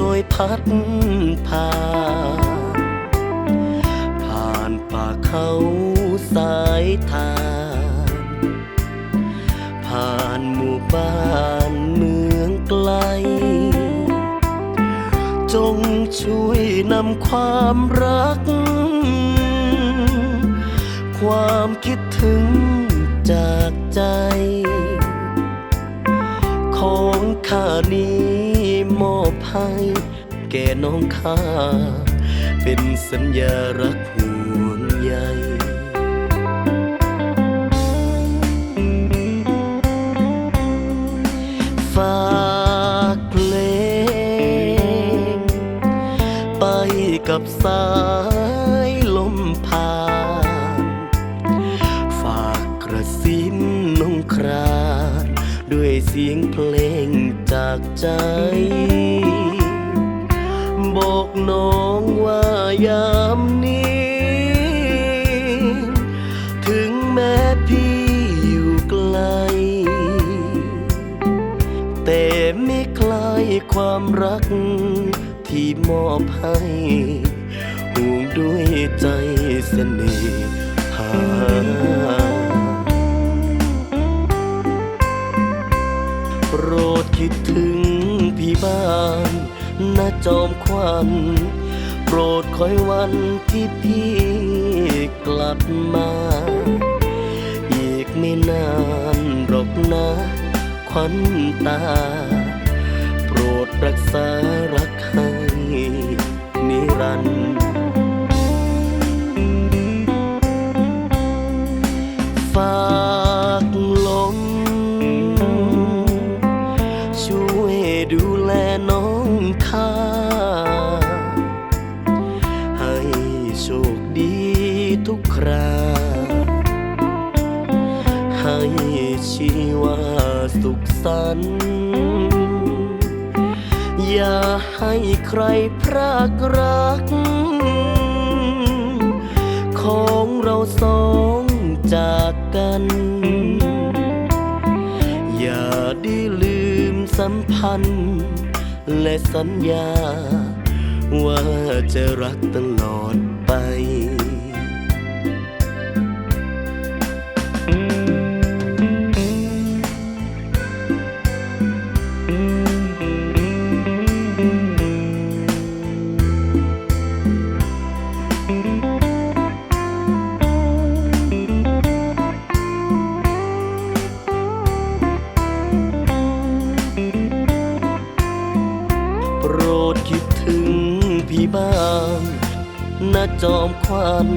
ช่วยพัดพาผ่านป่าเขาสายทานผ่านหมู่บ้านเมืองไกล จงช่วยนำความรัก ความคิดถึงจากใจ ของข้านี้ ให้แก่น้องข้า เป็นสัญญารักห่วงใยฝากเพลง ไปกับสายลมผ่านฝากกระซิบนงครานด้วยเสียงเพลงจากใจ บอกน้องว่ายามนี้ ถึงแม้พี่อยู่ไกล แต่ไม่คลายความรักที่มอบให้ห่วงด้วยใจเสน่ห์ มควันโปรดคอยวันที่พี่กลับมา อีกไม่นานหรอกนะควันตา โปรดรักษารักให้นิรันดร์ฝากลม ช่วยดูแลน้องข้า ครา ให้ชีวาสุขสันต์อย่าให้ใครพรากรัก ของเราสองจากกัน อย่าได้ลืมสัมพันธ์ และสัญญา ว่าจะรักตลอด บ้างนะจอมควัน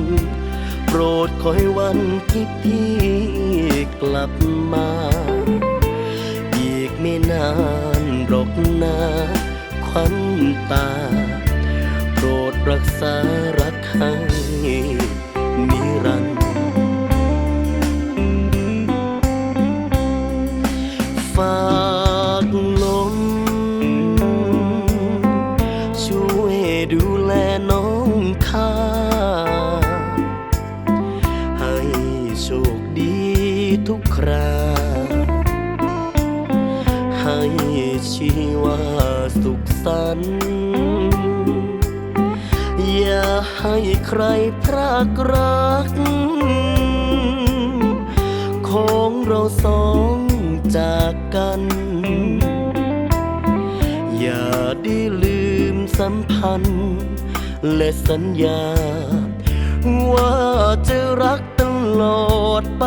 โปรดคอยวันที่พี่กลับมา อีกไม่นานหรอกนะควันตา โปรดรักษารักให้ ชีวาสุขสันต์อย่าให้ใครพรากรัก ของเราสองจากกัน อย่าได้ลืมสัมพันธ์ และสัญญา ว่าจะรักตลอดไป